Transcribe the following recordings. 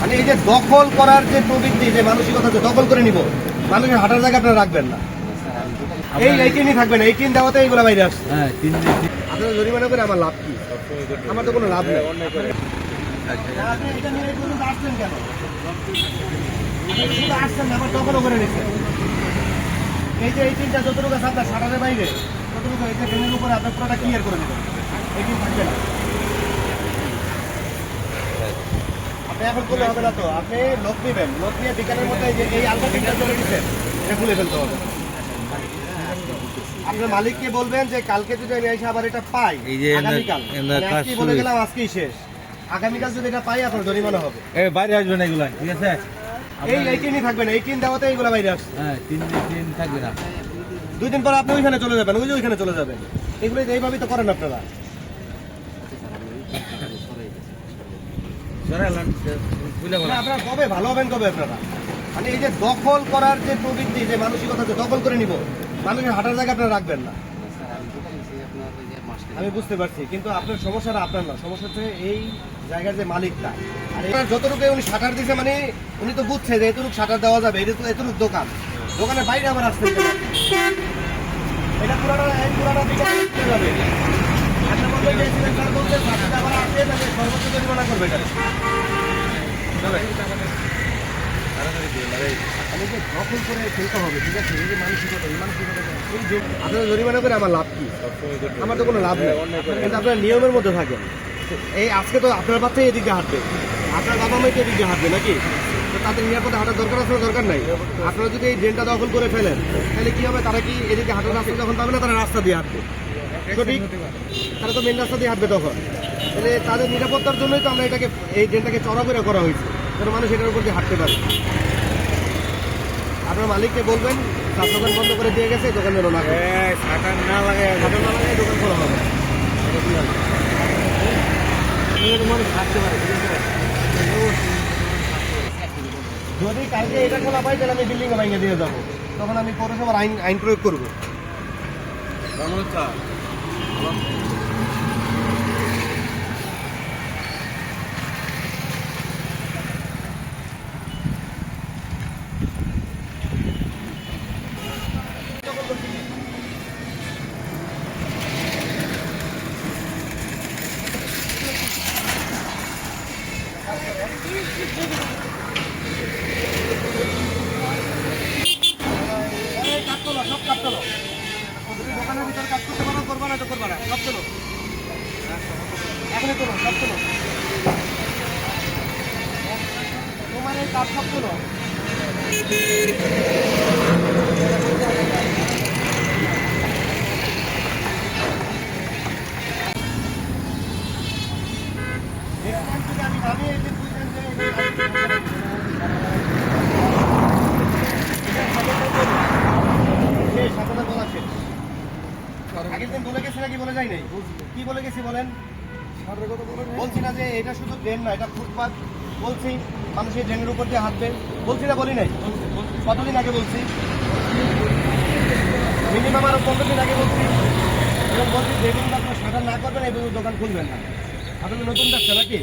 মানে এই যে দখল করার যে প্রবৃত্তি যে মানসিকতা যে দখল করে নিব মানুষের হাঁটার জায়গা আপনারা রাখবেন না। এই এইটিনই থাকবেন এইটিন দেওয়াতে এইগুলো বাইরে আসছে। হ্যাঁ আপনারা জরিমানা করে আমার লাভ কি? আমার তো কোনো লাভ নেই। পর্যন্ত আসছেন কেন? আসছেন না, আবার দখলও করে নিচ্ছেন। এই যে এই তিনটা যতটুকু আছে আপনার সাটারের বাইরে ততটুকু এই যে ট্রেনের উপরে আপনার পুরোটা ক্লিয়ার করে দেবেন এই তিন থাকবে না। আপনি এখন করলে হবে না তো। আপনি লোক নেবেন। লোক নিয়ে বিকালের মধ্যে এই যে এই আলগা তিনটা চলে দিচ্ছেন এটা খুলে ফেলতে হবে। আপনার মালিককে বলবেন যে কালকে যদি আমি এসে আবার এটা পাই এই আগামীকাল। শুরু বলে গেলাম আজকেই শেষ। আগামীকাল যদি এটা পাই আপনার জরিমানা হবে। এ বাইরে আসবে না এগুলা ঠিক আছে? এই এইটিনই থাকবে না এইটিন দেওয়াতে এইগুলো বাইরে আসছে। হ্যাঁ তিন দিন তিন থাকবে না। দুই দিন পরে আপনি ওইখানে চলে যাবেন ওই যে ওইখানে চলে যাবেন। এগুলো এইভাবেই তো করেন আপনারা। আপনারা কবে ভালো হবেন, কবে আপনারা? মানে এই যে দখল করার যে প্রবৃত্তি, যে মানসিকতা যে দখল করে নিব, মানুষের হাঁটার জায়গা আপনারা রাখবেন না। আমি বুঝতে পারছি, কিন্তু আপনার সমস্যাটা আপনার না। সমস্যা হচ্ছে এই জায়গার যে মালিকটা। আর এবার যতটুকু উনি শাটার দিছে মানে উনি তো বুঝছে যে এতটুকু শাটার দেওয়া যাবে এটা তো এতটুকু দোকান। দোকানের বাইরে আবার আসতে এটা পুরাটা পুরাটা যাবে। আপনারা জরিমানা করে আমার লাভ কি আমার তো কোনো লাভ নেই কিন্তু আপনারা নিয়মের মধ্যে থাকেন এই আজকে তো আপনার বাচ্চাই এদিকে হাঁটবে আপনার বাবা মাই তো এদিকে হাঁটবে নাকি তাদের নিরাপদে হাঁটার দরকার আছে দরকার নাই আপনারা যদি এই ড্রেনটা দখল করে ফেলেন, তাহলে কি হবে? তারা কি এদিকে হাঁটার রাস্তা যখন পাবে না তারা রাস্তা দিয়ে হাঁটবে? সঠিক? তারা তো মেন রাস্তা দিয়ে হাঁটবে তখন। তাহলে তাদের নিরাপত্তার জন্যই তো আমরা এটাকে এই ড্রেনটাকে চড়া করে করা হয়েছে। যেন মানুষ এটার উপর দিয়ে হাঁটতে পারে। আপনার মালিককে বলবেন চার দোকান বন্ধ করে দিয়ে গেছে দোকান যেন না করে। না লাগে। দোকান খোলা হবে। মানুষ থাকতে পারে যদি কালকে এটা খোলা পাই তাহলে আমি বিল্ডিং ভাঙিয়ে দিয়ে যাব। তখন আমি পৌরসভার আইন আইন প্রয়োগ করব। কাজ তোলো, সব কাজ তোলো। যদি দোকানের ভিতরে কাজ করতে পারো, করবা না তো করবা না। সব তোলো। এখনই তোলো, সব তোলো। তোমার এই কাজ সব তোলো। আমি ভাবি এই যে বুঝলেন যে এই যে শেষ, আপনাদের বলা শেষ। আগের দিন বলে গেছি নাকি বলে যাই নাই। কি বলে গেছি বলেন? বলছি না যে এটা শুধু ড্রেন না, এটা ফুটপাথ বলছি মানুষ এই ড্রেনের উপর দিয়ে হাঁটবে। বলছি না বলি নাই? কতদিন আগে বলছি? মিনিমাম আরও পনেরো দিন আগে বলছি। এবং বলছি যেদিন আপনার শাটার না করবেন পর্যন্ত দোকান খুলবেন না। আপনাদের নতুন ব্যবসা নাকি?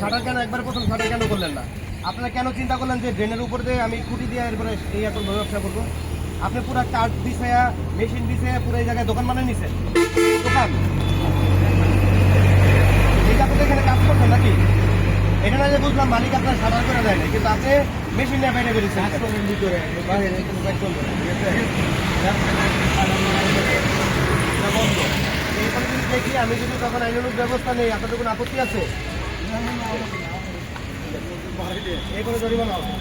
শাটার কেন একবার প্রথম শাটার কেন করলেন না? আপনারা কেন চিন্তা করলেন যে ড্রেনের উপর দিয়ে আমি খুঁটি দিয়ে এরপরে এই এখন ব্যবসা করব? আপনি পুরো কাঠ বিছায়া মেশিন দিছে পুরো এই জায়গায় দোকান বানিয়ে নিছেন। দোকান? এটা আপনি এখানে কাজ করছেন নাকি? এটা না যে বুঝলাম মালিক আপনার সাধারণ করে দেয় না কিন্তু আপনি মেশিন নিয়ে বাইরে বেরিয়েছেন ভিতরে বাইরে কোনো কাজ চলবে না ঠিক আছে? এটা বন্ধ। এইখানে যদি দেখি আমি যদি তখন আইনানুক ব্যবস্থা নেই আপনাদের কোনো আপত্তি আছে? এই কোনো জরিমানা হবে।